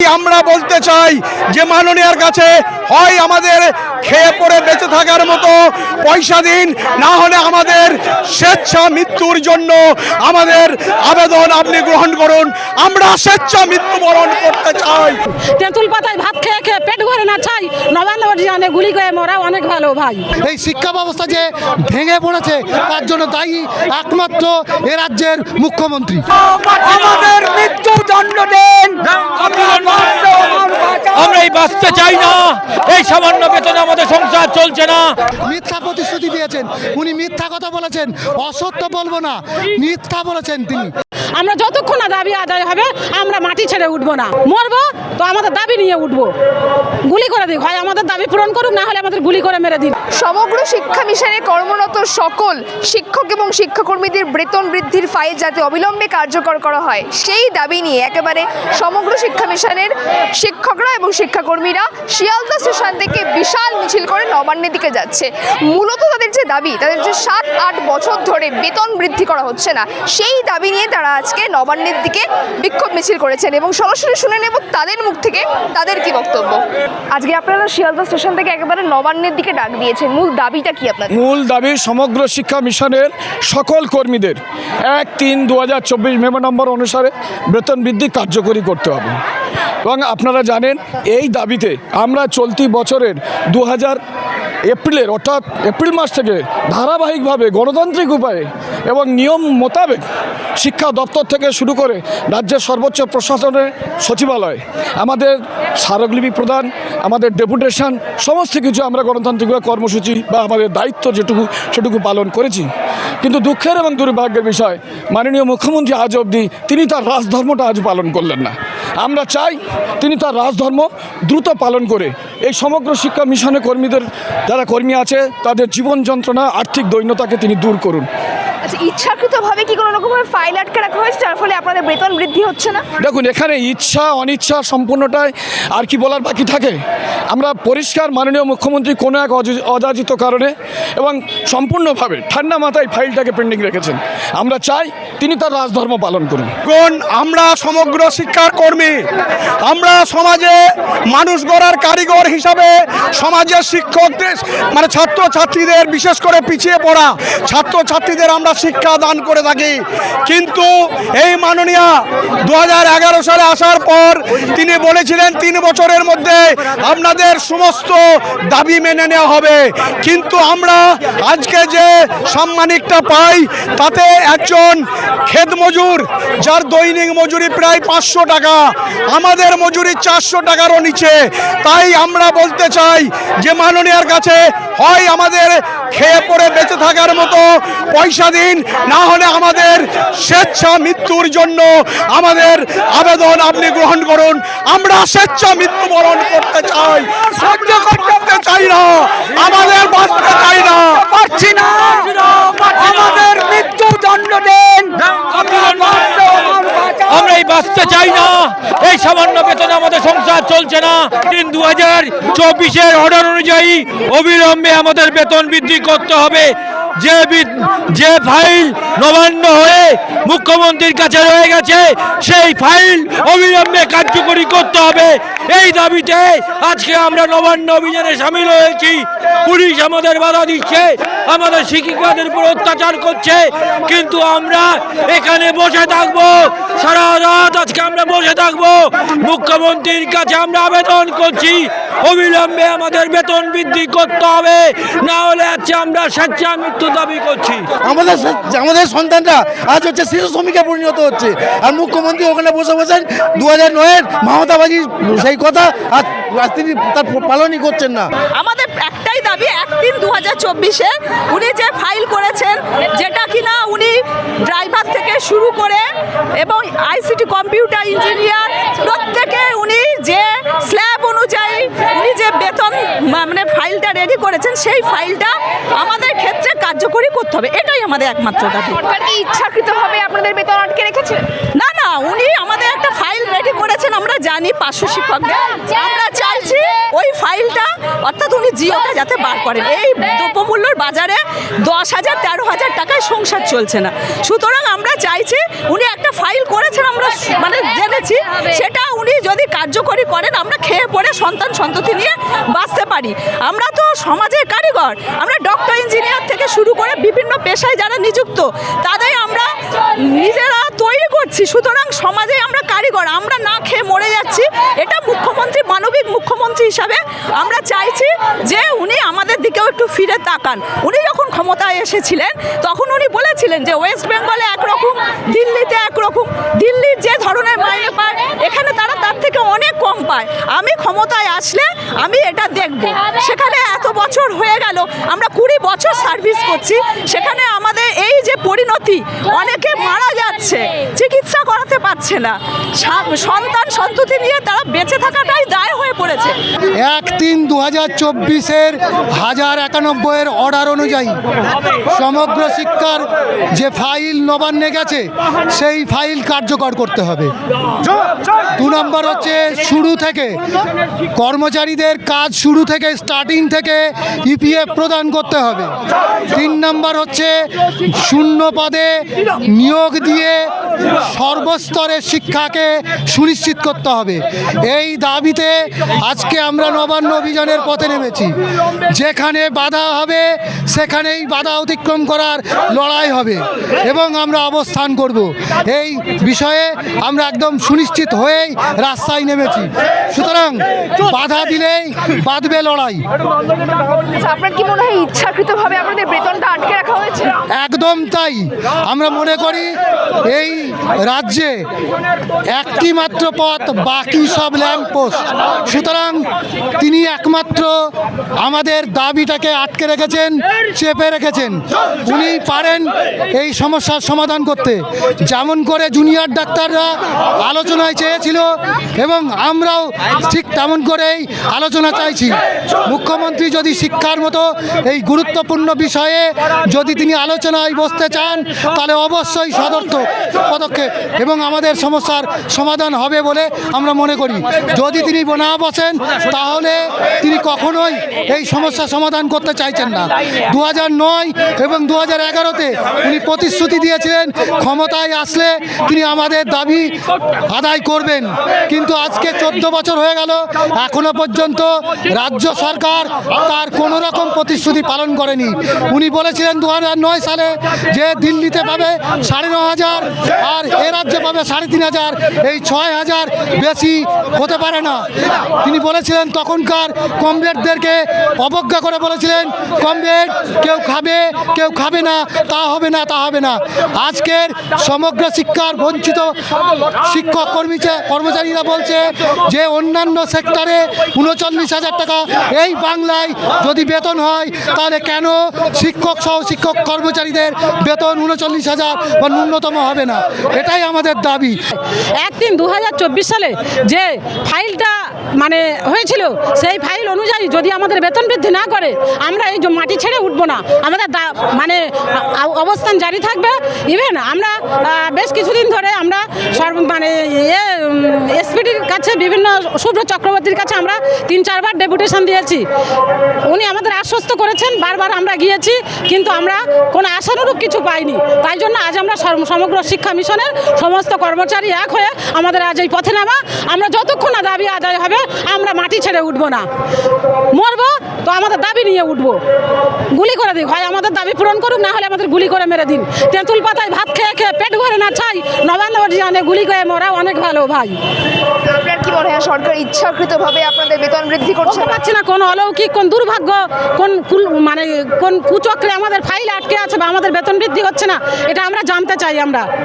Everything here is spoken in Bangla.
আমরা বলতে চাই যে মাননীয়ার কাছে হয় আমাদের খেয়ে পড়ে বেঁচে থাকার মতো পয়সা দিন না হলে আমাদের স্বেচ্ছা মৃত্যুর জন্য আমাদের আবেদন আপনি গ্রহণ করুন। আমরা স্বেচ্ছা মৃত্যুবরণ করতে চাই। তেঁতুল পাতায় ভাত খেয়ে খেয়ে পেট ভরে না চাই। নবান্ন গুলি করে মরা অনেক ভালো ভাই। এই শিক্ষা ব্যবস্থা যে ভেঙে পড়েছে তার জন্য দায়ী একমাত্র এ রাজ্যের মুখ্যমন্ত্রী। আমাদের মৃত্যু দণ্ড দেন। আমরা এই বাঁচতে চাই না। এই সামান্য বেতনে আমাদের সংসার চলছে না। মিথ্যা প্রতিশ্রুতি দিয়েছেন। উনি মিথ্যা কথা বলেছেন। অসত্য বলব না। মিথ্যা বলেছেন তিনি। আমরা যতক্ষণ না দাবি আদায় হবে, আমরা মাটি ছেড়ে উঠবো না। মরবো তো আমাদের দাবি নিয়ে উঠবো। গুলি করে দিই হয় আমাদের দাবি পূরণ করুক, না হলে আমাদের গুলি করে মেরে দিন সমগ্র শিক্ষা মিশনে কর্মরত সকল শিক্ষক এবং শিক্ষাকর্মীদের বেতন বৃদ্ধির ফাইল যাতে অবিলম্বে কার্যকর করা হয়, সেই দাবি নিয়ে একেবারে সমগ্র শিক্ষা মিশনের শিক্ষকরা এবং শিক্ষাকর্মীরা শিয়ালদা স্টেশন থেকে বিশাল মিছিল করে নবান্নের দিকে যাচ্ছে। মূলত তাদের যে দাবি, তাদের যে সাত আট বছর ধরে বেতন বৃদ্ধি করা হচ্ছে না, সেই দাবি নিয়ে তারা আজকে নবান্নের দিকে বিক্ষোভ মিছিল করেছেন এবং সরাসরি শুনে নেব তাদের মুখ থেকে তাদের কি বক্তব্য? আজকে আপনারা শিয়ালদা স্টেশন থেকে একেবারে নবান্নের দিকে ডাক দিয়েছেন। মূল দাবিটা কি আপনার মূল দাবি সমগ্র শিক্ষা মিশনের সকল কর্মীদের। এক তিন দু হাজার চব্বিশ মেমো নম্বর অনুসারে বেতন বৃদ্ধি কার্যকরী করতে হবে। এবং আপনারা জানেন, এই দাবিতে আমরা চলতি বছরের দু হাজার এপ্রিলের, অর্থাৎ এপ্রিল মাস থেকে ধারাবাহিকভাবে গণতান্ত্রিক উপায়ে এবং নিয়ম মোতাবেক শিক্ষা দপ্তর থেকে শুরু করে রাজ্যের সর্বোচ্চ প্রশাসনের সচিবালয়, আমাদের স্মারকলিপি প্রদান, আমাদের ডেপুটেশন, সমস্ত কিছু আমরা গণতান্ত্রিক কর্মসূচি বা আমাদের দায়িত্ব যেটুকু, সেটুকু পালন করেছি। কিন্তু দুঃখের এবং দুর্ভাগ্যের বিষয়, মাননীয় মুখ্যমন্ত্রী আজ অবধি তিনি তার রাজধর্মটা আজ পালন করলেন না। আমরা চাই তিনি তার রাজধর্ম দ্রুত পালন করে। এই সমগ্র শিক্ষা মিশনে কর্মীদের যারা কর্মী আছে তাদের জীবন যন্ত্রণা আর্থিক দৈন্যতাকে তিনি দূর করুন। আচ্ছা ইচ্ছাকৃতভাবে কি কোনো রকমের ফাইল আটকে রাখা হয়েছে যার ফলে আপনাদের বেতন বৃদ্ধি হচ্ছে না? দেখুন এখানে ইচ্ছা অনিচ্ছা সম্পূর্ণটাই আর কি বলার বাকি থাকে? আমরা পরিষ্কার মাননীয় মুখ্যমন্ত্রী কোনো এক অযাচিত কারণে এবং সম্পূর্ণভাবে ঠান্ডা মাথায় ফাইলটাকে পেন্ডিং রেখেছেন। আমরা চাই তিনি তার রাজধর্ম পালন করুন। কোন আমরা সমগ্র শিক্ষার কর্মী। আমরা সমাজে মানুষ গড়ার কারিগর হিসাবে সমাজের শিক্ষকদের মানে ছাত্র ছাত্রীদের বিশেষ করে পিছিয়ে পড়া ছাত্র ছাত্রীদের আমরা শিক্ষা দান করে থাকি। কিন্তু এই মাননীয়া দু হাজার এগারো সালে আসার পর তিনি বলেছিলেন, তিন বছরের মধ্যে আপনাদের সমস্ত দাবি মেনে নেওয়া হবে। কিন্তু আমরা আজকে যে সাম্মানিকটা পাই, তাতে একজন খেত মজুর যার দৈনিক মজুরি প্রায় পাঁচশো টাকা, আমাদের মজুরি চারশো টাকারও নিচে। তাই আমরা বলতে চাই যে মাননীয়ার কাছে হয় আমাদের খেয়ে পড়ে বেঁচে থাকার মতো পয়সা দিন, না হলে আমাদের স্বেচ্ছা মৃত্যুর জন্য আমাদের আবেদন আপনি গ্রহণ করুন। আমরা স্বেচ্ছা মৃত্যুবরণ করতে চাই। সহ্য করতে চাই না, আমাদের বাঁচতে চাই না। পারছি না। আমাদের মৃত্যুর দণ্ড দেন। আমরা এই বাঁচতে চাই না। এই সামান্য বেতনে আমাদের সংসার চলছে না। তিন দু হাজার চব্বিশের অর্ডার অনুযায়ী অবিলম্বে আমাদের বেতন বৃদ্ধি করতে হবে। যে যে ফাইল নবান্ন হয়ে মুখ্যমন্ত্রীর কাছে রয়ে গেছে, সেই ফাইল অবিলম্বে কার্যকরী করতে হবে। এই দাবিতে আজকে আমরা নবান্ন অভিযানে সামিল হয়েছি। পুলিশ আমাদের বাধা দিচ্ছে, আমাদের শিক্ষিকাদের উপর অত্যাচার করছে, কিন্তু আমরা এখানে বসে থাকব, সারা রাত আজকে আমরা বসে থাকব। মুখ্যমন্ত্রীর কাছে আমরা আবেদন করছি অবিলম্বে আমাদের বেতন বৃদ্ধি করতে হবে। না হলে আজকে আমরা স্বেচ্ছা মৃত্যু দাবি করছি। আমাদের আমাদের সন্তানরা আজ হচ্ছে শিশু শ্রমিকে পরিণত হচ্ছে। আর মুখ্যমন্ত্রী ওখানে বসে বসেন দু হাজার নয়ের মমতাবাজির সেই কথা আর আজ তিনি তার পালনই করছেন না। আমাদের একটাই দাবি এক তিন দু হাজার চব্বিশে উনি যে ফাইল করেছেন যেটা কিনা উনি ড্রাইভার থেকে শুরু করে এবং আইসিটি কম্পিউটার ইঞ্জিনিয়ার প্রত্যেকে উনি যে স্ল্যাব অনুযায়ী উনি যে বেতন মা- মানে ফাইলটা রেডি করেছেন সেই ফাইলটা আমাদের ক্ষেত্রে কার্যকরী করতে হবে। এটাই আমাদের একমাত্র দাবি। সরকার কি ইচ্ছাকৃতভাবে আপনাদের বেতন আটকে রেখেছে? না না উনি আমাদের একটা ফাইল রেডি করেছেন আমরা জানি পার্শ্ব শিক্ষকদের। আমরা চাইছি ওই ফাইলটা অর্থাৎ উনি জিওটা যাতে বার করেন। এই দ্রব্যমূল্যর বাজারে দশ হাজার তেরো হাজার টাকায় সংসার চলছে না। সুতরাং আমরা চাইছি উনি একটা ফাইল করেছেন আমরা মানে জেনেছি সেটা উনি যদি কার্যকরী করেন আমরা খেয়ে পড়ে সন্তান সন্ততি নিয়ে বাঁচতে পারি। আমরা তো সমাজের কারিগর। আমরা ডক্টর ইঞ্জিনিয়ার থেকে শুরু করে বিভিন্ন পেশায় যারা নিযুক্ত, তাদের আমরা নিজেরা তৈরি করছি। সুতরাং সমাজে আমরা কারিগর, আমরা না খেয়ে মরে যাচ্ছি। এটা মুখ্যমন্ত্রী, মানবিক মুখ্যমন্ত্রী হিসাবে আমরা চাইছি যে উনি আমাদের দিকেও একটু ফিরে তাকান। উনি যখন ক্ষমতায় এসেছিলেন, তখন উনি বলেছিলেন যে ওয়েস্ট বেঙ্গলে একরকম, দিল্লিতে একরকম দিল্লির যে ধরনের মাইনে পায় এখানে তারা তার থেকে অনেক কম পায় আমি ক্ষমতায় আসলে আমি এটা দেখব। সেখানে এত বছর হয়ে গেল, আমরা কুড়ি বছর সার্ভিস করছি। সেখানে আমাদের এই যে পরিণতি, অনেকে মারা যাচ্ছে, চিকিৎসা করাতে পারছে না। সন্তান সন্ততি নিয়ে তারা বেঁচে থাকাটাই দায় হয়ে পড়েছে। এক তিন দু হাজার চব্বিশের হাজার একানব্বইয়ের অর্ডার অনুযায়ী সমগ্র শিক্ষার যে ফাইল নবান্নে গেছে, সেই ফাইল কার্যকর করতে হবে। দু নম্বর হচ্ছে শুরু থেকে কর্মচারীদের কাজ শুরু থেকে স্টার্টিং থেকে ইপিএফ প্রদান করতে হবে। তিন নম্বর হচ্ছে শূন্য পদে নিয়োগ দিয়ে সর্বস্তরের শিক্ষাকে সুনিশ্চিত করতে হবে। এই দাবিতে আজকে আমরা নবান্ন অভিযানের পথে নেমেছি। যেখানে বাধা হবে সেখানেই বাধা অতিক্রম করার লড়াই হবে এবং আমরা অবস্থান করব। এই বিষয়ে আমরা একদম সুনিশ্চিত হয়েই রাস্তায় নেমেছি। সুতরাং বাধা দিলেই বাঁধবে লড়াই। আচ্ছা, আপনার কি মনে হয় ইচ্ছাকৃতভাবে আপনাদের বেতনটা আটকে রাখা হয়েছে? একদম তাই। আমরা মনে করি এই রাজ্যে একটি মাত্র পথ, বাকি সব ল্যাম্প পোস্ট সুতরাং তিনি একমাত্র আমাদের দাবিটাকে আটকে রেখেছেন, চেপে রেখেছেন। উনি পারেন এই সমস্যার সমাধান করতে। যেমন করে জুনিয়র ডাক্তাররা আলোচনায় চেয়েছিল এবং আমরাও ঠিক তেমন করেই আলোচনা চাইছি। মুখ্যমন্ত্রী যদি শিক্ষার মতো এই গুরুত্বপূর্ণ বিষয়ে যদি তিনি আলোচনায় বসতে চান, তাহলে অবশ্যই সদর্থ পদক্ষেপ এবং আমাদের সমস্যার সমাধান হবে বলে আমরা মনে করি। যদি তিনি না বসেন, তাহলে তিনি কখনোই এই সমস্যা সমাধান করতে চাইছেন না। দু নয় এবং দু হাজার এগারোতে উনি প্রতিশ্রুতি দিয়েছিলেন, ক্ষমতায় আসলে তিনি আমাদের দাবি আদায় করবেন। কিন্তু আজকে চোদ্দ বছর হয়ে গেল, এখনও পর্যন্ত রাজ্য সরকার তার কোনো রকম প্রতিশ্রুতি পালন করেনি। উনি বলেছিলেন দু সালে যে দিল্লিতে পাবে সাড়ে ন হাজার আর এ রাজ্যে পাবে সাড়ে তিন হাজার। এই ছয় হাজার বেশি হতে পারে না। তিনি বলেছিলেন, তখনকার কমরেডদেরকে অবজ্ঞা করে বলেছিলেন, কমরেড কেউ খাবে কেউ খাবে না, তা হবে না, তা হবে না। আজকের সমগ্র শিক্ষার বঞ্চিত শিক্ষক কর্মী কর্মচারীরা বলছে যে, অন্যান্য সেক্টরে উনচল্লিশ হাজার টাকা এই বাংলায় যদি বেতন হয়, তাহলে কেন শিক্ষক সহ শিক্ষক কর্মচারীদের বেতন উনচল্লিশ হাজার বা ন্যূনতম হবে না? এটাই আমাদের দাবি। একদিন দু হাজার চব্বিশ সালে যে ফাইলটা মানে হয়েছিল, সেই ফাইল অনুযায়ী যদি আমাদের বেতন বৃদ্ধি না করে, আমরা এই মাটি ছেড়ে উঠবো না। আমাদের মানে অবস্থান জারি থাকবে। ইভেন আমরা বেশ কিছুদিন ধরে আমরা সর্ব মানে এসপিডির কাছে বিভিন্ন শুভ্র চক্রবর্তীর কাছে আমরা তিন, চারবার ডেপুটেশন দিয়েছি। উনি আমাদের আশ্বস্ত করেছেন, বারবার আমরা গিয়েছি, কিন্তু আমরা কোনো আশানুরূপ কিছু পাইনি। তাই জন্য আজ আমরা সমগ্র শিক্ষা মিশনের সমস্ত কর্মচারী এক হয়ে আমাদের আজ এই পথে নামা। আমরা যতক্ষণ না দাবি আদায় হবে আমরা মাটি ছেড়ে উঠবো না। মরবো তো আমাদের দাবি নিয়ে উঠবো। গুলি করে দিই হয় আমাদের দাবি পূরণ করুক না হলে আমাদের গুলি করে মেরে দিন। তেঁতুল পাতায় ভাত খেয়ে খেয়ে পেট ভরে না চাই নবান্ন জানে গুলি করে মরা অনেক ভালো ভাই। আপনার কি মনে হয় সরকার ইচ্ছাকৃতভাবে আপনাদের বেতন বৃদ্ধি করছে না? কোন অলৌকিক কোন দুর্ভাগ্য কোন মানে কোন কুচক্রে আমাদের ফাইল আটকে আছে বা আমাদের বেতন বৃদ্ধি হচ্ছে না এটা আমরা জানতে চাই আমরা।